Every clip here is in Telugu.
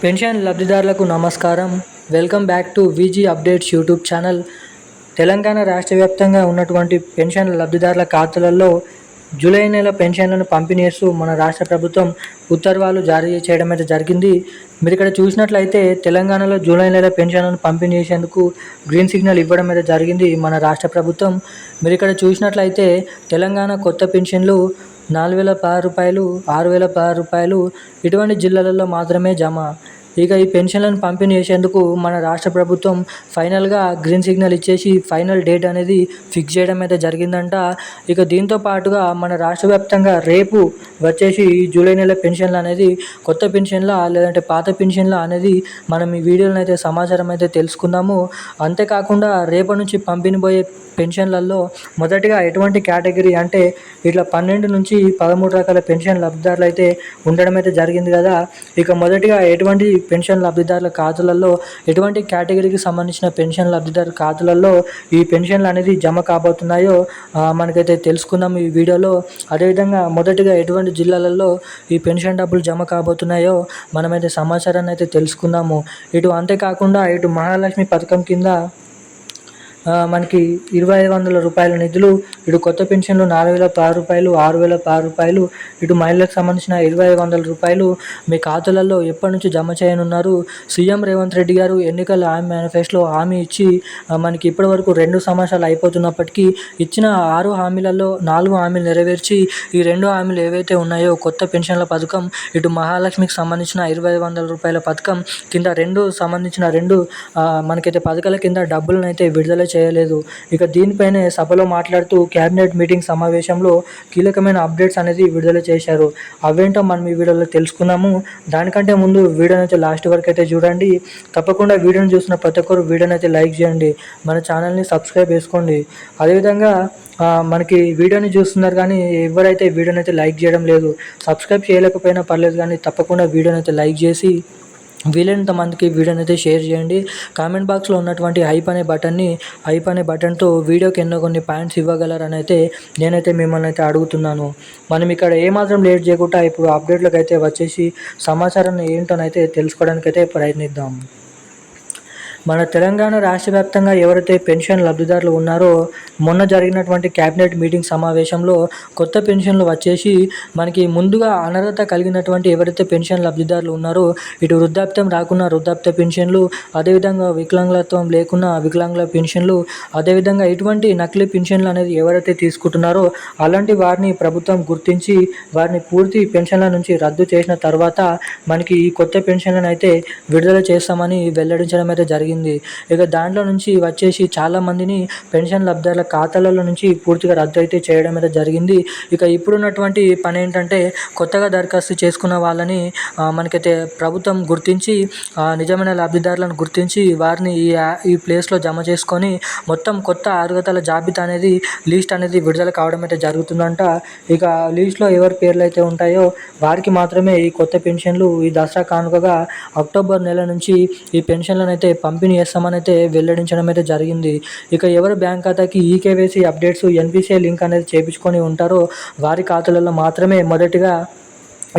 పెన్షన్ లబ్ధిదారులకు నమస్కారం. Welcome back to Viji updates YouTube channel. Telangana రాష్ట్ర వ్యాప్తంగా ఉన్నటువంటి పెన్షన్ లబ్ధిదారుల ఖాతాలలో జూలై నెల పెన్షన్లను పంపిణీ చేస్తూ మన రాష్ట్ర ప్రభుత్వం ఉత్తర్వులు జారీ చేయడం అయితే జరిగింది. మీరు ఇక్కడ చూసినట్లయితే తెలంగాణలో జూలై నెల పెన్షన్లను పంపిణీ చేసేందుకు గ్రీన్ సిగ్నల్ ఇవ్వడం అయితే జరిగింది మన రాష్ట్ర ప్రభుత్వం. మీరు ఇక్కడ చూసినట్లయితే తెలంగాణ కొత్త పెన్షన్లు నాలుగు వేల పది రూపాయలు ఆరు వేల పది రూపాయలు ఇటువంటి జిల్లాలలో మాత్రమే జమ. ఇక ఈ పెన్షన్లను పంపిణీ చేసేందుకు మన రాష్ట్ర ప్రభుత్వం ఫైనల్గా గ్రీన్ సిగ్నల్ ఇచ్చేసి ఫైనల్ డేట్ అనేది ఫిక్స్ చేయడం అయితే జరిగిందంట. ఇక దీంతో పాటుగా మన రాష్ట్ర వ్యాప్తంగా రేపు వచ్చేసి జూలై నెల పెన్షన్లు అనేది కొత్త పెన్షన్ల లేదంటే పాత పెన్షన్ల అనేది మనం ఈ వీడియోలో అయితే సమాచారం అయితే తెలుసుకుందాము. అంతేకాకుండా రేపటి నుంచి పంపిణీ పోయే పెన్షన్లలో మొదటిగా ఎటువంటి కేటగిరీ అంటే ఇట్లా పన్నెండు నుంచి పదమూడు రకాల పెన్షన్ లబ్ధిదారులు అయితే ఉండడం అయితే జరిగింది కదా. ఇక మొదటిగా ఎటువంటి పెన్షన్ లబ్ధిదారుల ఖాతాలలో ఎటువంటి కేటగిరీకి సంబంధించిన పెన్షన్ లబ్ధిదారు ఖాతాలలో ఈ పెన్షన్లు అనేది జమ కాబోతున్నాయో మనకైతే తెలుసుకుందాం ఈ వీడియోలో. అదేవిధంగా మొదటిగా ఎటువంటి జిల్లాలలో ఈ పెన్షన్ డబ్బులు జమ కాబోతున్నాయో మనమైతే సమాచారాన్ని అయితే తెలుసుకుందాము. ఇటు అంతేకాకుండా ఇటు మహాలక్ష్మి పథకం కింద మనకి ఇరవై ఐదు వందల రూపాయల నిధులు ఇటు కొత్త పెన్షన్లు నాలుగు వేల పది రూపాయలు ఆరు వేల పది రూపాయలు ఇటు మహిళలకు సంబంధించిన ఇరవై ఐదు వందల రూపాయలు మీ ఖాతాలలో ఎప్పటి నుంచి జమ చేయనున్నారు? సీఎం రేవంత్ రెడ్డి గారు ఎన్నికల హామీ మేనిఫెస్టోలో హామీ ఇచ్చి మనకి ఇప్పటి వరకు రెండు సంవత్సరాలు అయిపోతున్నప్పటికీ ఇచ్చిన ఆరు హామీలలో నాలుగు హామీలు నెరవేర్చి ఈ రెండు హామీలు ఏవైతే ఉన్నాయో కొత్త పెన్షన్ల పథకం ఇటు మహాలక్ష్మికి సంబంధించిన ఇరవై ఐదు వందల రూపాయల పథకం కింద రెండు సంబంధించిన రెండు మనకైతే పథకాల కింద డబ్బులను అయితే విడుదల చేయలేదు. ఇక దీనిపైనే సభలో మాట్లాడుతూ క్యాబినెట్ మీటింగ్ సమావేశంలో కీలకమైన అప్డేట్స్ అనేది విడుదల చేశారు. అవేంటో మనం ఈ వీడియోలో తెలుసుకున్నాము దానికంటే ముందు వీడియో అయితే లాస్ట్ వరకు అయితే చూడండి. తప్పకుండా వీడియోని చూసిన ప్రతి ఒక్కరు వీడియోని అయితే లైక్ చేయండి. మన ఛానల్ని సబ్స్క్రైబ్ చేసుకోండి. అదేవిధంగా మనకి వీడియోని చూస్తున్నారు కానీ ఎవరైతే వీడియోని అయితే లైక్ చేయడం లేదు సబ్స్క్రైబ్ చేయలేకపోయినా పర్లేదు కానీ తప్పకుండా వీడియోని అయితే లైక్ చేసి వీలైనంత మందికి వీడియోని అయితే షేర్ చేయండి. కామెంట్ బాక్స్లో ఉన్నటువంటి హైప్ అనే బటన్ని హైప్ అనే బటన్తో వీడియోకి ఎన్నో కొన్ని పాయింట్స్ ఇవ్వగలరని అయితే నేనైతే మిమ్మల్ని అయితే అడుగుతున్నాను. మనం ఇక్కడ ఏమాత్రం లేట్ చేయకుండా ఇప్పుడు అప్డేట్లకు అయితే వచ్చేసి సమాచారాన్ని ఏంటోనైతే తెలుసుకోవడానికి అయితే ప్రయత్నిద్దాం. మన తెలంగాణ రాష్ట్ర వ్యాప్తంగా ఎవరైతే పెన్షన్ లబ్ధిదారులు ఉన్నారో మొన్న జరిగినటువంటి క్యాబినెట్ మీటింగ్ సమావేశంలో కొత్త పెన్షన్లు వచ్చేసి మనకి ముందుగా అనర్హత కలిగినటువంటి ఎవరైతే పెన్షన్ లబ్ధిదారులు ఉన్నారో ఇటు వృద్ధాప్యం రాకుండా వృద్ధాప్య పెన్షన్లు అదేవిధంగా వికలాంగత్వం లేకున్నా వికలాంగుల పెన్షన్లు అదేవిధంగా ఇటువంటి నకిలీ పెన్షన్లు అనేది ఎవరైతే తీసుకుంటున్నారో అలాంటి వారిని ప్రభుత్వం గుర్తించి వారిని పూర్తి పెన్షన్ల నుంచి రద్దు చేసిన తర్వాత మనకి ఈ కొత్త పెన్షన్లను అయితే విడుదల చేస్తామని వెల్లడించడం అయితే జరిగింది. జరిగింది. ఇక దాంట్లో నుంచి వచ్చేసి చాలామందిని పెన్షన్ లబ్ధిదారుల ఖాతాలలో నుంచి పూర్తిగా రద్దు అయితే చేయడం అయితే జరిగింది. ఇక ఇప్పుడున్నటువంటి పని ఏంటంటే కొత్తగా దరఖాస్తు చేసుకున్న వాళ్ళని మనకైతే ప్రభుత్వం గుర్తించి నిజమైన లబ్ధిదారులను గుర్తించి వారిని ఈ ఈ ప్లేస్లో జమ చేసుకొని మొత్తం కొత్త అర్హతల జాబితా అనేది లిస్ట్ అనేది విడుదల కావడం అయితే జరుగుతుందంట. ఇక లిస్ట్లో ఎవరి పేర్లు అయితే ఉంటాయో వారికి మాత్రమే ఈ కొత్త పెన్షన్లు ఈ దసరా కానుకగా అక్టోబర్ నెల నుంచి ఈ పెన్షన్లను అయితే పంపి పంపిణీ చేస్తామని అయితే వెల్లడించడం అయితే జరిగింది. ఇక ఎవరు బ్యాంక్ ఖాతాకి ఈకేవైసీ అప్డేట్స్ ఎన్పిసిఐ లింక్ అనేది చేపించుకొని ఉంటారో వారి ఖాతాలలో మాత్రమే మొదటిగా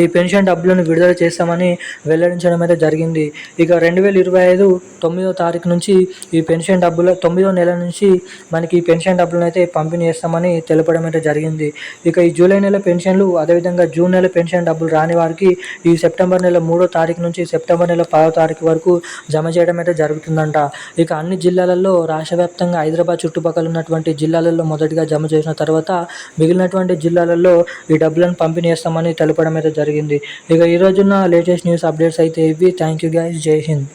ఈ పెన్షన్ డబ్బులను విడుదల చేస్తామని వెల్లడించడం అయితే జరిగింది. ఇక రెండు వేల ఇరవై ఐదు తొమ్మిదో తారీఖు నుంచి ఈ పెన్షన్ డబ్బులు తొమ్మిదో నెల నుంచి మనకి ఈ పెన్షన్ డబ్బులను అయితే పంపిణీ చేస్తామని తెలపడం అయితే జరిగింది. ఇక ఈ జూలై నెల పెన్షన్లు అదేవిధంగా జూన్ నెల పెన్షన్ డబ్బులు రాని వారికి ఈ సెప్టెంబర్ నెల మూడో తారీఖు నుంచి సెప్టెంబర్ నెల పదో తారీఖు వరకు జమ చేయడం అయితే జరుగుతుందంట. ఇక అన్ని జిల్లాలలో రాష్ట్ర వ్యాప్తంగా హైదరాబాద్ చుట్టుపక్కల ఉన్నటువంటి జిల్లాలలో మొదటిగా జమ చేసిన తర్వాత మిగిలినటువంటి జిల్లాలలో ఈ డబ్బులను పంపిణీ చేస్తామని తెలపడం అయితే జరిగింది. జరిగింది. ఇక ఈ లేటెస్ట్ న్యూస్ అప్డేట్స్ అయితే ఇవి. థ్యాంక్ యూ గైస్ జై హింద్.